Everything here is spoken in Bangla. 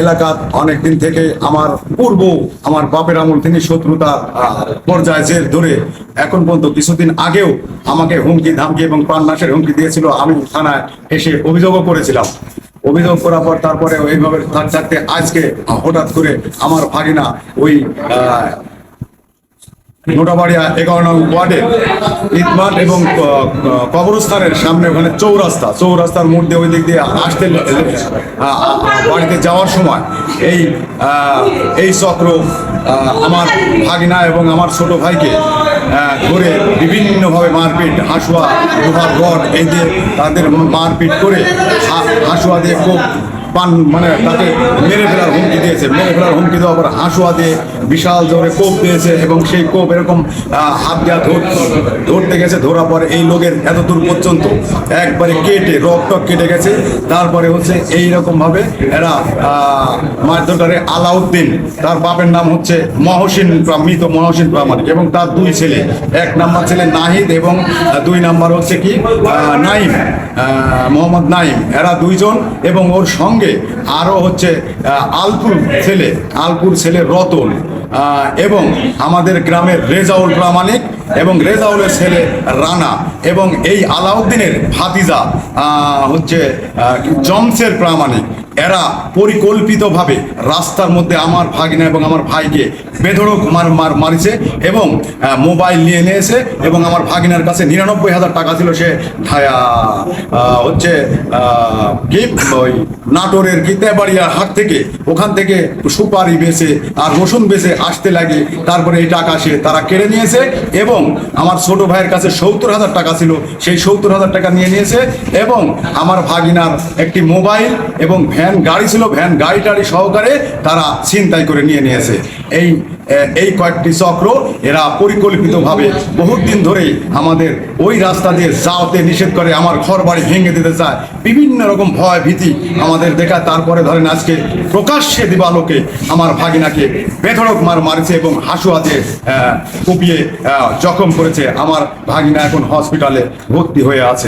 এলাকা অনেক দিন থেকে আমার পূর্ব, আমার বাপের আমল থেকে শত্রুতা পর্যায়ে জের ধরে এখন পর্যন্ত কিছুদিন আগেও আমাকে হুমকি, ধামকি এবং প্রাণনাশের হুমকি দিয়েছিল। আমি থানায় এসে অভিযোগও করেছিলাম। অভিযোগ করার পর তারপরে ওইভাবে থাকতে আজকে হঠাৎ করে আমার ভাগিনা ওই আহ, মোটাবাড়িয়া এগারো নং ওয়ার্ডে ইটমাট এবং কবরস্থানের সামনে ওখানে চৌরাস্তা চৌরাস্তার মধ্যে ওই দিক দিয়ে আসতে বাড়িতে যাওয়ার সময় এই এই চক্র আমার ভাগিনা এবং আমার ছোট ভাইকে ধরে বিভিন্নভাবে মারপিট হাসুয়া লোহার রড এই দিয়ে তাদের মারপিট করে হাসুয়া দিয়ে খুব পান মানে তাকে মেরে ফেলার হুমকি দিয়েছে। মেরে ফেলার হুমকি দেওয়ার পর হাঁসুয়া দিয়ে বিশাল জোরে কোপ দিয়েছে এবং সেই কোপ এরকম হাত ধর- ধরতে গেছে। ধরার পরে এই লোকের এত দূর পর্যন্ত একবারে কেটে রক টক কেটে গেছে। তারপরে হচ্ছে এই রকম ভাবে এরা মারধরকারী আলাউদ্দিন, তার বাপের নাম হচ্ছে মহসিন মৃত মহসিন প্রামাণিক এবং তার দুই ছেলে। এক নাম্বার ছেলে নাহিদ এবং দুই নাম্বার হচ্ছে কি নাইম মোহাম্মদ নাইম। এরা দুইজন এবং ওর সঙ্গে আরও হচ্ছে আলপুর ছেলে আলপুর ছেলে রতন এবং আমাদের গ্রামের রেজাউল প্রামাণিক এবং রেজাউলের ছেলে রানা এবং এই আলাউদ্দিনের ভাতিজা হচ্ছে জমসের প্রামাণিক। এরা পরিকল্পিতভাবে রাস্তার মধ্যে আমার ভাগিনা এবং আমার ভাইকে বেধড়ক মার মার, মারিছে এবং মোবাইল নিয়ে নিয়েছে এবং আমার ভাগিনার কাছে নিরানব্বই হাজার টাকা ছিল সে হচ্ছে কি ওই নাটোরের গীতাবাড়িয়ার হাট থেকে, ওখান থেকে সুপারি বেছে আর রসুন বেছে আসতে লাগে। তারপরে এই টাকা সে তারা কেড়ে নিয়েছে এবং আমার ছোট ভাইয়ের কাছে সত্তর হাজার টাকা ছিল, সেই সত্তর হাজার টাকা নিয়ে নিয়েছে এবং আমার ভাগিনার একটি মোবাইল এবং ভ্যান গাড়ি ছিল, ভ্যান গাড়ি টাড়ি সহকারে তারা ছিনতাই করে নিয়ে নিয়েছে। এই এই কয়েকটি চক্র এরা পরিকল্পিতভাবে বহুত দিন ধরেই আমাদের ওই রাস্তা দিয়ে যাওয়াতে নিষেধ করে, আমার ঘর বাড়ি ভেঙে দিতে চায়। বিভিন্ন রকম ভয় ভীতি আমাদের দেখায়। তারপরে ধরেন আজকে প্রকাশ্যে দিবালোকে আমার ভাগিনাকে বেধড়ক মার মারিছে এবং হাসুয়াতে কুপিয়ে জখম করেছে। আমার ভাগিনা এখন হসপিটালে ভর্তি হয়ে আছে।